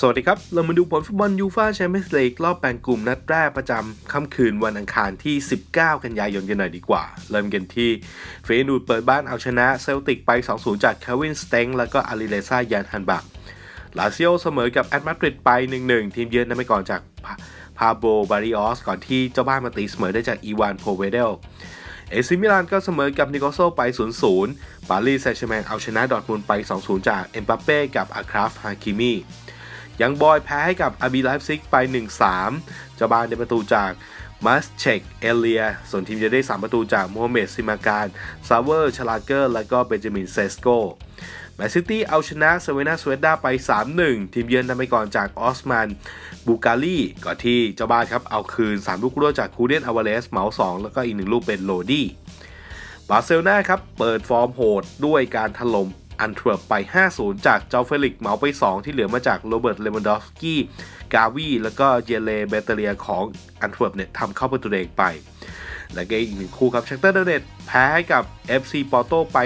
สวัสดีครับ เรามาดูผลฟุตบอลยูฟาแชมเปี้ยนส์ลีกรอบแบ่งกลุ่มนัดแรกประจำค่ำคืนวันอังคารที่ 19 กันยายนกันหน่อยดีกว่า เริ่มกันที่เฟยนูดเปิดบ้านเอาชนะเซลติกไป 2-0 จากเควินสเต็งแล้วก็อาริเลซ่ายานฮันบักลาซิโอเสมอกับแอตมาดริดไป 1-1 ทีมเยือนนำไปก่อนจากพาโบบาริออสก่อนที่เจ้าบ้านมาตีเสมอได้จากอีวานโพเวเดลเอซิมิลานก็เสมอกับนิโคโซไป 0-0 ปารีสแซงต์แชร์แมงเอาชนะดอร์ทมุนไป 2-0 จากเอ็มบัปเป้กับอาคราฟฮาคิมี ยังบอยแพ้ให้กับอาบีไลฟ์ซิกไป 1-3เจ้าบ้านได้ประตูจากมัสเชกเอเลีย ส่วนทีมจะได้ 3 ประตูจากโมฮัมเหม็ดซิมาการซาเวอร์ ชลาเกอร์ และก็เบนจามินเซสโกแมนซิตี้เอาชนะเซเวนาสเวด้าไป 3-1 ทีมเยือนนำไปก่อนจากออสมันบูกาลีก่อนที่เจ้าบ้านครับเอาคืน 3 ลูกรวดจากคูเดนอาวาเลสเหมา 2 แล้วก็อีก 1 ลูกเป็นโลดี้บาร์เซโลนาครับ เปิดฟอร์มโหดด้วยการถล่ม อันเทวร์ไป 5-0 จากเจ้าเฟลิกซ์เหมาไป 2 ที่เหลือมาจากโรเบิร์ตเลมอนดอฟสกี้กาวีแล้วก็เยเลเบเตเรียของอันเทวร์เนี่ยทำเข้าประตูเองไป และก็อีกหนึ่งคู่ครับชักเตอร์เดเนตแพ้ให้กับ FC ปอร์โตไป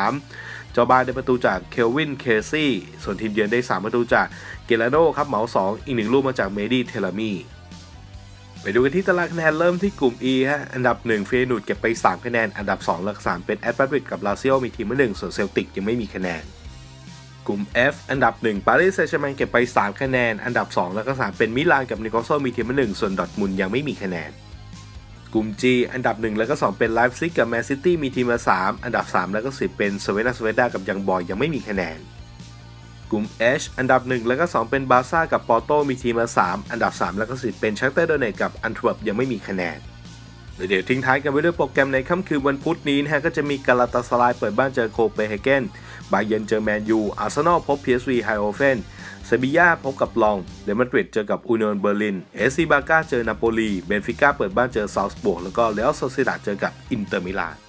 1-3 เจ้าบ้านได้ประตูจากเคลวินเคซี่ส่วนทีมเยือนได้ 3 ประตูจากเกลาโดครับเหมา 2 อีกหนึ่งลูกมาจากเมดี้เทลามี ไปดูกันที่ตารางคะแนนเริ่มที่กลุ่ม E ฮะ อันดับ 1 เฟยนูดเก็บไป 3 คะแนน อันดับ2และ3เป็นแอตมาดริดกับลาซิโอมีทีมละ1ส่วนเซลติกยังไม่มีคะแนน กลุ่ม F อันดับ 1 ปารีสแซงต์แชร์แมงเก็บไป 3 คะแนน อันดับ 2 และก็ 3 เป็นมิลานกับนิโคลโซมีทีมละ1ส่วนดอทมุนยังไม่มีคะแนน กลุ่ม G อันดับ 1 และก็ 2 เป็นไลฟ์ซิกกับแมนซิตี้มีทีมละ3อันดับ 3 และก็10เป็นสเวนาสเวด้ากับยังบอยยังไม่มีคะแนน กลุ่ม H อันดับ 1 แล้วก็ 2 เป็นบาร์ซ่ากับปอร์โตมีทีมละ3อันดับ 3 แล้วก็10เป็นชักเตอร์โดเนตกับอันทเวิร์ปยังไม่มีคะแนนเดี๋ยวทิ้งท้ายกันไว้ด้วยโปรแกรมในค่ำคืนวันพุธนี้นะฮะก็จะมีกาลาตาสลายเปิดบ้านเจอโคเปนเฮเกนบาเยนเจอแมนยูอาร์เซนอลพบ PSV ไฮโอเฟนเซบียาพบกับลองเดมาดริดเจอกับอูเนียนเบอร์ลินเอซีบาก้าเจอนาโปลีเบนฟิก้าเปิดบ้านเจอซาวส์บวกแล้วก็เลอัลโซซิดาเจอกับอินเตอร์มิลาน